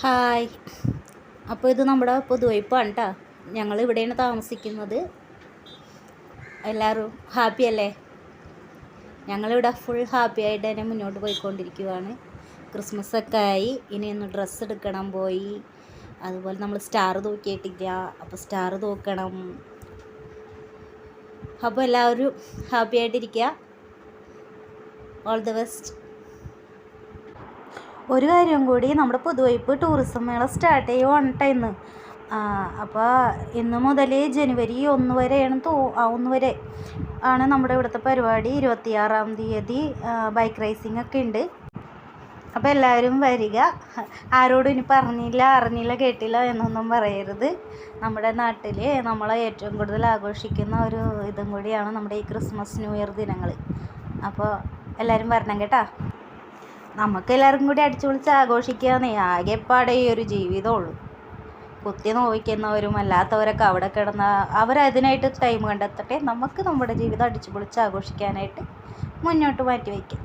Hi. അപ്പോൾ ഇത് നമ്മുടെ പുതുവൈപ്പാണ് കേട്ടോ ഞങ്ങൾ ഇവിടെയാണ് താമസിക്കുന്നത്. എല്ലാവരും ഹാപ്പി അല്ലേ? ഞങ്ങളിവിടെ ഫുൾ ഹാപ്പി ആയിട്ട് തന്നെ മുന്നോട്ട് പോയിക്കൊണ്ടിരിക്കുവാണ്. ക്രിസ്മസ് ഒക്കെ ആയി. ഇനി ഒന്ന് ഡ്രസ്സ് എടുക്കണം പോയി. അതുപോലെ നമ്മൾ സ്റ്റാർ തൂക്കിയിട്ടില്ല. അപ്പോൾ സ്റ്റാർ തൂക്കണം. അപ്പോൾ എല്ലാവരും ഹാപ്പി ആയിട്ടിരിക്കുക ഓൾ ദി ബെസ്റ്റ് ഒരു കാര്യം കൂടി നമ്മുടെ പുതുവൈപ്പ് ടൂറിസം മേള സ്റ്റാർട്ട് ചെയ്യുവാണ് കേട്ടോ ഇന്ന്. അപ്പോൾ ഇന്ന് മുതൽ ജനുവരി ഒന്ന് വരെയാണ് തോ ഒന്ന് വരെ ആണ് നമ്മുടെ ഇവിടുത്തെ പരിപാടി. ഇരുപത്തിയാറാം തീയതി ബൈക്ക് റേസിംഗ് ഒക്കെ ഉണ്ട് അപ്പോൾ എല്ലാവരും വരിക. ആരോടും ഇനി പറഞ്ഞില്ല അറിഞ്ഞില്ല കേട്ടില്ല എന്നൊന്നും പറയരുത്. നമ്മുടെ നാട്ടിൽ നമ്മൾ ഏറ്റവും കൂടുതൽ ആഘോഷിക്കുന്ന ഒരു ഇതും കൂടിയാണ് നമ്മുടെ ഈ ക്രിസ്മസ് ന്യൂ ഇയർ ദിനങ്ങൾ അപ്പോൾ എല്ലാവരും വരണം കേട്ടോ. നമുക്ക് എല്ലാവർക്കും കൂടി അടിച്ചു പൊളിച്ച് ആഘോഷിക്കാന്നേ ആകെപ്പാടെ ഈ ഒരു ജീവിതമുള്ളൂ. കുത്തി നോവിക്കുന്നവരും അല്ലാത്തവരൊക്കെ അവിടെ കിടന്ന അവരതിനായിട്ട് ടൈം കണ്ടെത്തട്ടെ. നമുക്ക് നമ്മുടെ ജീവിതം അടിച്ചു പൊളിച്ച് ആഘോഷിക്കാനായിട്ട് മുന്നോട്ട് മാറ്റി വയ്ക്കാം.